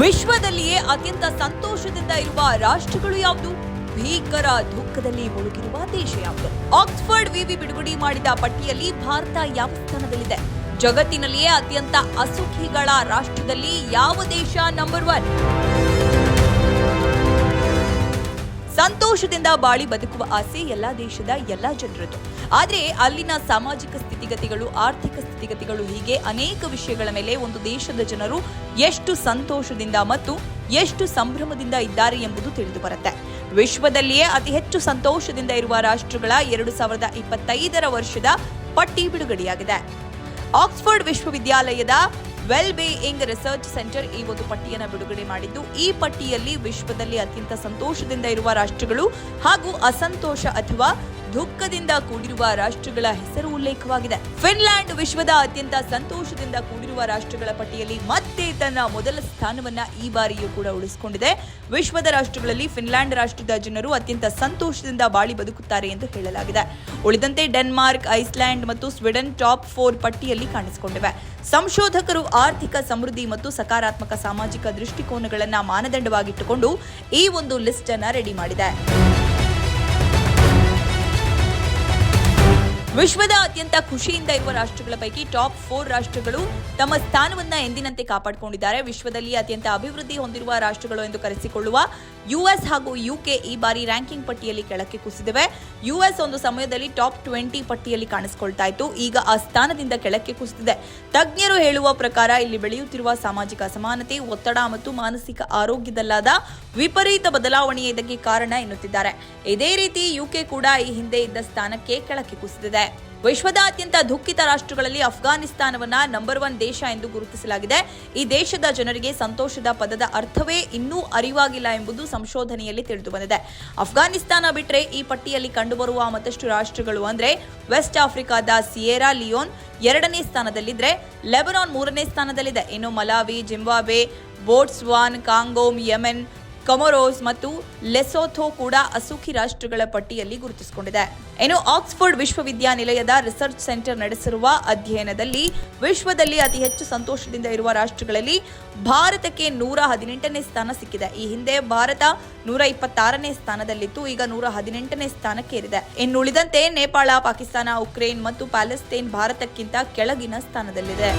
ವಿಶ್ವದಲ್ಲಿಯೇ ಅತ್ಯಂತ ಸಂತೋಷದಿಂದ ಇರುವ ರಾಷ್ಟ್ರಗಳು ಯಾವುದು? ಭೀಕರ ದುಃಖದಲ್ಲಿ ಮುಳುಗಿರುವ ದೇಶ ಯಾವುದು? ಆಕ್ಸ್ಫರ್ಡ್ ವಿವಿ ಬಿಡುಗಡೆ ಮಾಡಿದ ಪಟ್ಟಿಯಲ್ಲಿ ಭಾರತ ಯಾವ ಸ್ಥಾನದಲ್ಲಿದೆ? ಜಗತ್ತಿನಲ್ಲಿಯೇ ಅತ್ಯಂತ ಅಸುಖಿಗಳ ರಾಷ್ಟ್ರದಲ್ಲಿ ಯಾವ ದೇಶ ನಂಬರ್ ಒನ್ ಸಂತೋಷದಿಂದ ಬಾಳಿ ಬದುಕುವ ಆಸೆ ಎಲ್ಲ ದೇಶದ ಎಲ್ಲ ಜನರದ್ದು ಆದರೆ ಅಲ್ಲಿನ ಸಾಮಾಜಿಕ ಸ್ಥಿತಿಗತಿಗಳು, ಆರ್ಥಿಕ ಸ್ಥಿತಿಗತಿಗಳು ಹೀಗೆ ಅನೇಕ ವಿಷಯಗಳ ಮೇಲೆ ಒಂದು ದೇಶದ ಜನರು ಎಷ್ಟು ಸಂತೋಷದಿಂದ ಮತ್ತು ಎಷ್ಟು ಸಂಭ್ರಮದಿಂದ ಇದ್ದಾರೆ ಎಂಬುದು ತಿಳಿದು ಬರುತ್ತೆ. ವಿಶ್ವದಲ್ಲಿಯೇ ಅತಿ ಹೆಚ್ಚು ಸಂತೋಷದಿಂದ ಇರುವ ರಾಷ್ಟ್ರಗಳ ಎರಡು ಸಾವಿರದ ಇಪ್ಪತ್ತೈದರ ವರ್ಷದ ಪಟ್ಟಿ ಬಿಡುಗಡೆಯಾಗಿದೆ. ಆಕ್ಸ್ಫರ್ಡ್ ವಿಶ್ವವಿದ್ಯಾಲಯದ ವೆಲ್ ಬೀಯಿಂಗ್ ರಿಸರ್ಚ್ ಸೆಂಟರ್ ಈ ಒಂದು ಪಟ್ಟಿಯನ್ನು ಬಿಡುಗಡೆ ಮಾಡಿದ್ದು. ಈ ಪಟ್ಟಿಯಲ್ಲಿ ವಿಶ್ವದಲ್ಲಿ ಅತ್ಯಂತ ಸಂತೋಷದಿಂದ ಇರುವ ರಾಷ್ಟ್ರಗಳು ಹಾಗೂ ಅಸಂತೋಷ ಅಥವಾ ದುಃಖದಿಂದ ಕೂಡಿರುವ ರಾಷ್ಟ್ರಗಳ ಹೆಸರು ಉಲ್ಲೇಖವಾಗಿದೆ. ಫಿನ್ಲ್ಯಾಂಡ್ ವಿಶ್ವದ ಅತ್ಯಂತ ಸಂತೋಷದಿಂದ ಕೂಡಿರುವ ರಾಷ್ಟ್ರಗಳ ಪಟ್ಟಿಯಲ್ಲಿ ಮತ್ತೆ ತನ್ನ ಮೊದಲ ಸ್ಥಾನವನ್ನ ಈ ಬಾರಿಯೂ ಕೂಡ ಉಳಿಸಿಕೊಂಡಿದೆ. ವಿಶ್ವದ ರಾಷ್ಟ್ರಗಳಲ್ಲಿ ಫಿನ್ಲ್ಯಾಂಡ್ ರಾಷ್ಟ್ರದ ಜನರು ಅತ್ಯಂತ ಸಂತೋಷದಿಂದ ಬಾಳಿ ಬದುಕುತ್ತಾರೆ ಎಂದು ಹೇಳಲಾಗಿದೆ. ಉಳಿದಂತೆ ಡೆನ್ಮಾರ್ಕ್, ಐಸ್ಲ್ಯಾಂಡ್ ಮತ್ತು ಸ್ವೀಡನ್ ಟಾಪ್ ಫೋರ್ ಪಟ್ಟಿಯಲ್ಲಿ ಕಾಣಿಸಿಕೊಂಡಿವೆ. ಸಂಶೋಧಕರು ಆರ್ಥಿಕ ಸಮೃದ್ಧಿ ಮತ್ತು ಸಕಾರಾತ್ಮಕ ಸಾಮಾಜಿಕ ದೃಷ್ಟಿಕೋನಗಳನ್ನು ಮಾನದಂಡವಾಗಿಟ್ಟುಕೊಂಡು ಈ ಒಂದು ಲಿಸ್ಟ್ ಅನ್ನ ರೆಡಿ ಮಾಡಿದೆ. ವಿಶ್ವದ ಅತ್ಯಂತ ಖುಷಿಯಿಂದ ಇರುವ ರಾಷ್ಟ್ರಗಳ ಪೈಕಿ ಟಾಪ್ ಫೋರ್ ರಾಷ್ಟ್ರಗಳು ತಮ್ಮ ಸ್ಥಾನವನ್ನ ಎಂದಿನಂತೆ ಕಾಪಾಡಿಕೊಂಡಿದ್ದಾರೆ. ವಿಶ್ವದಲ್ಲಿ ಅತ್ಯಂತ ಅಭಿವೃದ್ಧಿ ಹೊಂದಿರುವ ರಾಷ್ಟ್ರಗಳು ಎಂದು ಕರೆಸಿಕೊಳ್ಳುವ ಯುಎಸ್ ಹಾಗೂ ಯುಕೆ ಈ ಬಾರಿ ರ್ಯಾಂಕಿಂಗ್ ಪಟ್ಟಿಯಲ್ಲಿ ಕೆಳಕ್ಕೆ ಕುಸಿದಿವೆ. ಯುಎಸ್ ಒಂದು ಸಮಯದಲ್ಲಿ ಟಾಪ್ ಟ್ವೆಂಟಿ ಪಟ್ಟಿಯಲ್ಲಿ ಕಾಣಿಸಿಕೊಳ್ತಾ ಇತ್ತು. ಈಗ ಆ ಸ್ಥಾನದಿಂದ ಕೆಳಕ್ಕೆ ಕುಸಿದಿದೆ. ತಜ್ಞರು ಹೇಳುವ ಪ್ರಕಾರ ಇಲ್ಲಿ ಬೆಳೆಯುತ್ತಿರುವ ಸಾಮಾಜಿಕ ಅಸಮಾನತೆ, ಒತ್ತಡ ಮತ್ತು ಮಾನಸಿಕ ಆರೋಗ್ಯದಲ್ಲಾದ ವಿಪರೀತ ಬದಲಾವಣೆಯೇ ಇದಕ್ಕೆ ಕಾರಣ ಎನ್ನುತ್ತಿದ್ದಾರೆ. ಇದೇ ರೀತಿ ಯುಕೆ ಕೂಡ ಈ ಹಿಂದೆ ಇದ್ದ ಸ್ಥಾನಕ್ಕೆ ಕೆಳಕ್ಕೆ ಕುಸಿದಿದೆ. ವಿಶ್ವದ ಅತ್ಯಂತ ದುಃಖಿತ ರಾಷ್ಟ್ರಗಳಲ್ಲಿ ಅಫ್ಘಾನಿಸ್ತಾನವನ್ನ ನಂಬರ್ ಒನ್ ದೇಶ ಎಂದು ಗುರುತಿಸಲಾಗಿದೆ. ಈ ದೇಶದ ಜನರಿಗೆ ಸಂತೋಷದ ಪದದ ಅರ್ಥವೇ ಇನ್ನೂ ಅರಿವಾಗಿಲ್ಲ ಎಂಬುದು ಸಂಶೋಧನೆಯಲ್ಲಿ ತಿಳಿದು ಬಂದಿದೆ. ಅಫ್ಘಾನಿಸ್ತಾನ ಬಿಟ್ಟರೆ ಈ ಪಟ್ಟಿಯಲ್ಲಿ ಕಂಡುಬರುವ ಮತ್ತಷ್ಟು ರಾಷ್ಟ್ರಗಳು ಅಂದ್ರೆ ವೆಸ್ಟ್ ಆಫ್ರಿಕಾದ ಸಿಯೇರಾ ಲಿಯೋನ್ ಎರಡನೇ ಸ್ಥಾನದಲ್ಲಿದ್ರೆ ಲೆಬನಾನ್ ಮೂರನೇ ಸ್ಥಾನದಲ್ಲಿದೆ. ಇನ್ನು ಮಲಾವಿ ಜಿಂಬಾಬೆ ಬೋಟ್ಸ್ವಾನ್ ಕಾಂಗೋಮ್ ಯೆಮೆನ್ ಕಮೊರೋಸ್ ಮತ್ತು ಲೆಸೋಥೋ ಕೂಡ ಅಸುಖಿ ರಾಷ್ಟ್ರಗಳ ಪಟ್ಟಿಯಲ್ಲಿ ಗುರುತಿಸಿಕೊಂಡಿದೆ. ಇನ್ನು ಆಕ್ಸ್ಫರ್ಡ್ ವಿಶ್ವವಿದ್ಯಾನಿಲಯದ ರಿಸರ್ಚ್ ಸೆಂಟರ್ ನಡೆಸಿರುವ ಅಧ್ಯಯನದಲ್ಲಿ ವಿಶ್ವದಲ್ಲಿ ಅತಿ ಹೆಚ್ಚು ಸಂತೋಷದಿಂದ ಇರುವ ರಾಷ್ಟ್ರಗಳಲ್ಲಿ ಭಾರತಕ್ಕೆ ನೂರ ಹದಿನೆಂಟನೇ ಸ್ಥಾನ ಸಿಕ್ಕಿದೆ. ಈ ಹಿಂದೆ ಭಾರತ ನೂರ ಇಪ್ಪತ್ತಾರನೇ ಸ್ಥಾನದಲ್ಲಿತ್ತು. ಈಗ ನೂರ ಹದಿನೆಂಟನೇ ಸ್ಥಾನಕ್ಕೇರಿದೆ. ಇನ್ನುಳಿದಂತೆ ನೇಪಾಳ, ಪಾಕಿಸ್ತಾನ, ಉಕ್ರೇನ್ ಮತ್ತು ಪ್ಯಾಲೆಸ್ತೇನ್ ಭಾರತಕ್ಕಿಂತ ಕೆಳಗಿನ ಸ್ಥಾನದಲ್ಲಿದೆ.